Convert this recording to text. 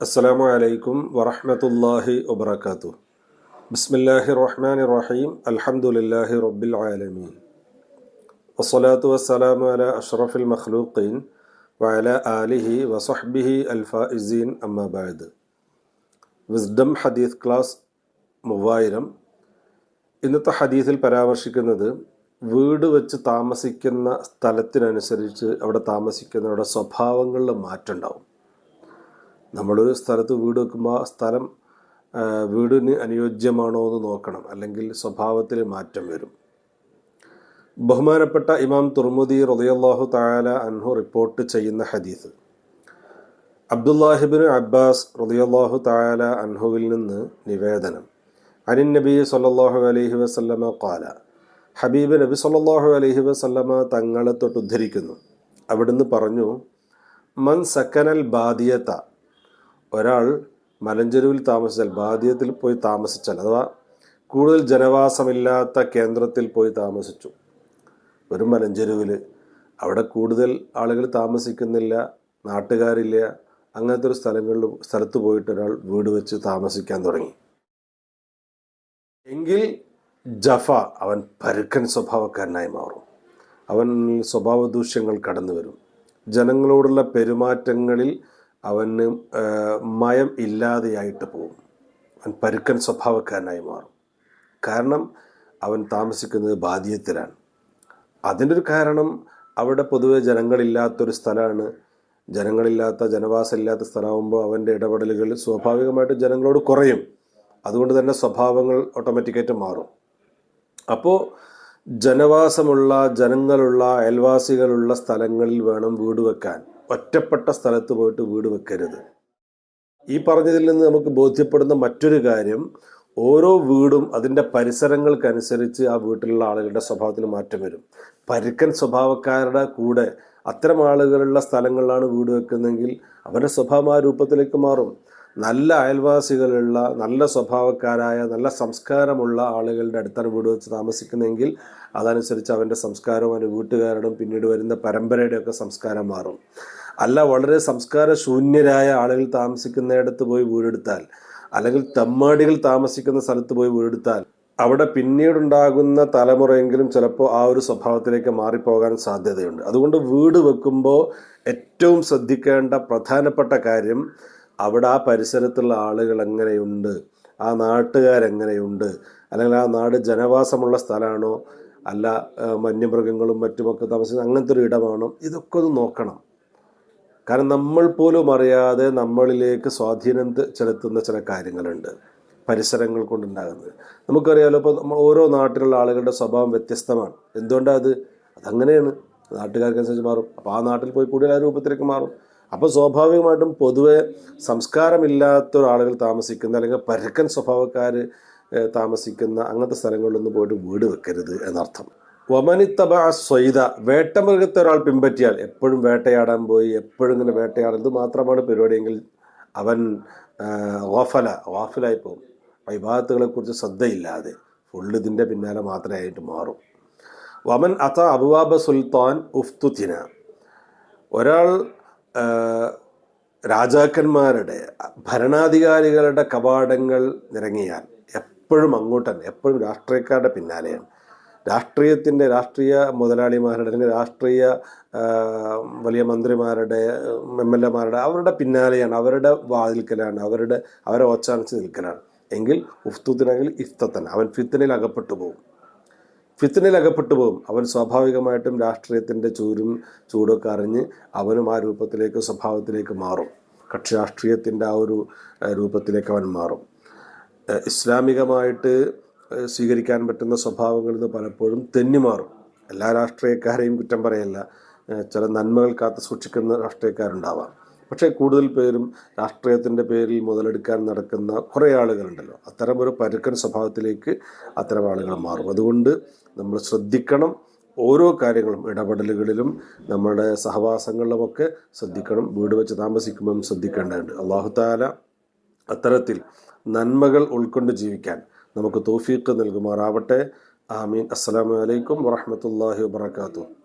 അസ്സലാമു അലൈക്കും വറഹ്മത്തുള്ളാഹി വബറകാതുഹു ബിസ്മില്ലാഹി റഹ്മാനി റഹീം അൽഹംദുലില്ലാഹി റബ്ബിൽ ആലമീൻ വസ്സലാത്തു വസ്സലാമു അലാ അഷ്റഫിൽ മഖ്ലൂഖീൻ വഅല ആലിഹി വസഹ്ബിഹി അൽഫായിസീൻ അമ്മാ ബഅദ് വിസ്ഡം ഹദീസ് ക്ലാസ് മൂവായിരം ഇന്നത്തെ ഹദീസിൽ പരാമർശിക്കുന്നത് വീട് വെച്ച് താമസിക്കുന്ന സ്ഥലത്തിനനുസരിച്ച് അവിടെ താമസിക്കുന്നവരുടെ സ്വഭാവങ്ങളിൽ മാറ്റം ഉണ്ടാവും നമ്മളൊരു സ്ഥലത്ത് വീട് വെക്കുമ്പോൾ സ്ഥലം വീടിന് അനുയോജ്യമാണോ എന്ന് നോക്കണം. അല്ലെങ്കിൽ സ്വഭാവത്തിൽ മാറ്റം വരും. ബഹുമാനപ്പെട്ട ഇമാം തുർമുദി റളിയല്ലാഹു തആല അൻഹു റിപ്പോർട്ട് ചെയ്യുന്ന ഹദീസ്. അബ്ദുല്ലാഹിബിൻ അബ്ബാസ് റളിയല്ലാഹു തആല അൻഹുവിൽ നിന്ന് നിവേദനം. അനിൻ നബി സല്ലാഹു അലൈഹി വസല്ലമ ഖാല ഹബീബ് നബി സല്ലാഹു അലൈഹി വസല്ലമ തങ്ങളെ തൊട്ട് ഉദ്ധരിക്കുന്നു. അവിടുന്ന് പറഞ്ഞു മൻ സക്കനൽ ബാദിയത്ത ഒരാൾ മലഞ്ചെരുവിൽ താമസിച്ചാൽ ബാധ്യത്തിൽ പോയി താമസിച്ചാൽ അഥവാ കൂടുതൽ ജനവാസമില്ലാത്ത കേന്ദ്രത്തിൽ പോയി താമസിച്ചു. ഒരു മലഞ്ചെരുവിൽ അവിടെ കൂടുതൽ ആളുകൾ താമസിക്കുന്നില്ല നാട്ടുകാരില്ല. അങ്ങനത്തെ ഒരു സ്ഥലങ്ങളിൽ സ്ഥലത്ത് പോയിട്ട് ഒരാൾ വീട് വെച്ച് താമസിക്കാൻ തുടങ്ങി. എങ്കിൽ ജഫ അവൻ പരുക്കൻ സ്വഭാവക്കാരനായി മാറും. അവൻ സ്വഭാവ ദൂഷ്യങ്ങൾ കടന്നു വരും. ജനങ്ങളോടുള്ള പെരുമാറ്റങ്ങളിൽ അവന് മയം ഇല്ലാതെയായിട്ട് പോകും. അവൻ പരുക്കൻ സ്വഭാവക്കാരനായി മാറും. കാരണം അവൻ താമസിക്കുന്നത് ബാധ്യത്തിലാണ് അതിന്റെ ഒരു കാരണം അവിടെ പൊതുവെ ജനങ്ങളില്ലാത്തൊരു സ്ഥലമാണ്. ജനങ്ങളില്ലാത്ത ജനവാസമില്ലാത്ത സ്ഥലമാകുമ്പോൾ അവന്റെ ഇടപെടലുകൾ സ്വാഭാവികമായിട്ട് ജനങ്ങളോട് കുറയും. അതുകൊണ്ട് തന്നെ സ്വഭാവങ്ങൾ ഓട്ടോമാറ്റിക്കായിട്ട് മാറും. അപ്പോൾ ജനവാസമുള്ള ജനങ്ങളുള്ള അയൽവാസികളുള്ള സ്ഥലങ്ങളിൽ വേണം വീട് വെക്കാൻ. ഒറ്റപ്പെട്ട സ്ഥലത്ത് പോയിട്ട് വീട് വെക്കരുത്. ഈ പറഞ്ഞതിൽ നിന്ന് നമുക്ക് ബോധ്യപ്പെടുന്ന മറ്റൊരു കാര്യം ഓരോ വീടും അതിന്റെ പരിസരങ്ങൾക്കനുസരിച്ച് ആ വീട്ടിലുള്ള ആളുകളുടെ സ്വഭാവത്തിൽ മാറ്റം വരും. പരുക്കൻ സ്വഭാവക്കാരുടെ കൂടെ അത്തരം ആളുകളുള്ള സ്ഥലങ്ങളിലാണ് വീട് വെക്കുന്നതെങ്കിൽ അവരുടെ സ്വഭാവം ആ രൂപത്തിലേക്ക് മാറും. നല്ല അയൽവാസികളുള്ള നല്ല സ്വഭാവക്കാരായ നല്ല സംസ്കാരമുള്ള ആളുകളുടെ അടുത്താണ് വീട് വെച്ച് താമസിക്കുന്നതെങ്കിൽ അതനുസരിച്ച് അവന്റെ സംസ്കാരവും അവന്റെ വീട്ടുകാരുടെ പിന്നീട് വരുന്ന പരമ്പരയുടെയൊക്കെ സംസ്കാരം മാറും. അല്ല വളരെ സംസ്കാര ശൂന്യരായ ആളുകൾ താമസിക്കുന്നിടത്ത് പോയി വീടെടുത്താൽ അല്ലെങ്കിൽ തെമ്മാടികൾ താമസിക്കുന്ന സ്ഥലത്ത് പോയി വീടെടുത്താൽ അവിടെ പിന്നീടുണ്ടാകുന്ന തലമുറയെങ്കിലും ചിലപ്പോൾ ആ ഒരു സ്വഭാവത്തിലേക്ക് മാറിപ്പോകാൻ സാധ്യതയുണ്ട്. അതുകൊണ്ട് വീട് വെക്കുമ്പോൾ ഏറ്റവും ശ്രദ്ധിക്കേണ്ട പ്രധാനപ്പെട്ട കാര്യം അവിടെ ആ പരിസരത്തുള്ള ആളുകൾ എങ്ങനെയുണ്ട്? ആ നാട്ടുകാരെങ്ങനെയുണ്ട് അല്ലെങ്കിൽ ആ നാട് ജനവാസമുള്ള സ്ഥലമാണോ? അല്ല വന്യമൃഗങ്ങളും മറ്റുമൊക്കെ താമസിക്കുന്ന അങ്ങനത്തെ ഒരു ഇടമാണോ? ഇതൊക്കെ ഒന്ന് നോക്കണം. കാരണം നമ്മൾ പോലും അറിയാതെ നമ്മളിലേക്ക് സ്വാധീനം ചെലുത്തുന്ന ചില കാര്യങ്ങളുണ്ട്. പരിസരങ്ങൾ കൊണ്ടുണ്ടാകുന്നത്. നമുക്കറിയാമല്ലോ ഇപ്പോൾ നമ്മൾ ഓരോ നാട്ടിലുള്ള ആളുകളുടെ സ്വഭാവം വ്യത്യസ്തമാണ്. എന്തുകൊണ്ടാണ് അത്? അതങ്ങനെയാണ്. നാട്ടുകാർക്കനുസരിച്ച് മാറും. അപ്പോൾ ആ നാട്ടിൽ പോയി കൂടുതൽ ആ രൂപത്തിലേക്ക് മാറും. അപ്പോൾ സ്വാഭാവികമായിട്ടും പൊതുവെ സംസ്കാരമില്ലാത്ത ആളുകൾ താമസിക്കുന്ന അല്ലെങ്കിൽ പരുക്കൻ സ്വഭാവക്കാർ താമസിക്കുന്ന അങ്ങനത്തെ സ്ഥലങ്ങളിലൊന്നും പോയിട്ട് വീട് വെക്കരുത് എന്നർത്ഥം. വമനിത്തബ സ്വൈത വേട്ടമൃഗത്തെ ഒരാൾ പിൻപറ്റിയാൽ എപ്പോഴും വേട്ടയാടാൻ പോയി എപ്പോഴും ഇങ്ങനെ വേട്ടയാടാൻ ഇത് മാത്രമാണ് പരിപാടിയെങ്കിൽ അവൻ ഓഫല ഓഫലായി പോകും. വിവാഹത്തുകളെ കുറിച്ച് ശ്രദ്ധയില്ലാതെ ഫുള്ള് ഇതിന്റെ പിന്നാലെ മാത്രമേ ആയിട്ട് മാറും. വമൻ അത അബുവാബ സുൽത്താൻ ഉഫ്തുത്തിന ഒരാൾ രാജാക്കന്മാരുടെ ഭരണാധികാരികളുടെ കവാടങ്ങൾ നിറങ്ങിയാൽ എപ്പോഴും അങ്ങോട്ട് തന്നെ എപ്പോഴും രാഷ്ട്രീയക്കാരുടെ പിന്നാലെയാണ്. രാഷ്ട്രീയത്തിന്റെ രാഷ്ട്രീയ മുതലാളിമാരുടെ അല്ലെങ്കിൽ രാഷ്ട്രീയ വലിയ മന്ത്രിമാരുടെ എം എൽ എമാരുടെ അവരുടെ പിന്നാലെയാണ് അവരുടെ വാതിൽക്കലാണ് അവരുടെ അവരെ ഓച്ചാനിച്ച് നിൽക്കലാണ്. എങ്കിൽ ഉഫ്തുത്തിനെങ്കിൽ ഇഫ്തത്തൻ അവൻ ഫിത്തനിൽ അകപ്പെട്ടു പോകും. ഫിത്തനിൽ അകപ്പെട്ടു പോകും. അവൻ സ്വാഭാവികമായിട്ടും രാഷ്ട്രീയത്തിന്റെ ചൂരും ചൂടൊക്കെ അറിഞ്ഞ് അവനും ആ രൂപത്തിലേക്ക് സ്വഭാവത്തിലേക്ക് മാറും. കക്ഷി രാഷ്ട്രീയത്തിന്റെ ആ ഒരു രൂപത്തിലേക്ക് അവൻ മാറും. ഇസ്ലാമികമായിട്ട് സ്വീകരിക്കാൻ പറ്റുന്ന സ്വഭാവങ്ങളിൽ നിന്ന് പലപ്പോഴും തെന്നിമാറും എല്ലാ രാഷ്ട്രീയക്കാരെയും കുറ്റം പറയല്ല. ചില നന്മകൾ കാത്തു സൂക്ഷിക്കുന്ന രാഷ്ട്രീയക്കാരുണ്ടാവാം. പക്ഷേ കൂടുതൽ പേരും രാഷ്ട്രീയത്തിന്റെ പേരിൽ മുതലെടുക്കാൻ നടക്കുന്ന കുറേ ആളുകളുണ്ടല്ലോ. അത്തരം ഒരു പരുക്കൻ സ്വഭാവത്തിലേക്ക് അത്തരം ആളുകൾ മാറും. അതുകൊണ്ട് നമ്മൾ ശ്രദ്ധിക്കണം ഓരോ കാര്യങ്ങളും ഇടപെടലുകളിലും നമ്മുടെ സഹവാസങ്ങളിലുമൊക്കെ ശ്രദ്ധിക്കണം. വീട് വെച്ച് താമസിക്കുമ്പം ശ്രദ്ധിക്കേണ്ടതുണ്ട്. അള്ളാഹു താല അത്തരത്തിൽ നന്മകൾ ഉൾക്കൊണ്ട് ജീവിക്കാൻ നമുക്ക് തോഫീക്ക് നൽകുമാറാവട്ടെ. ആമീൻ. അസ്സലാമു അലൈക്കും വറഹമത്തല്ലാഹി വാത്തു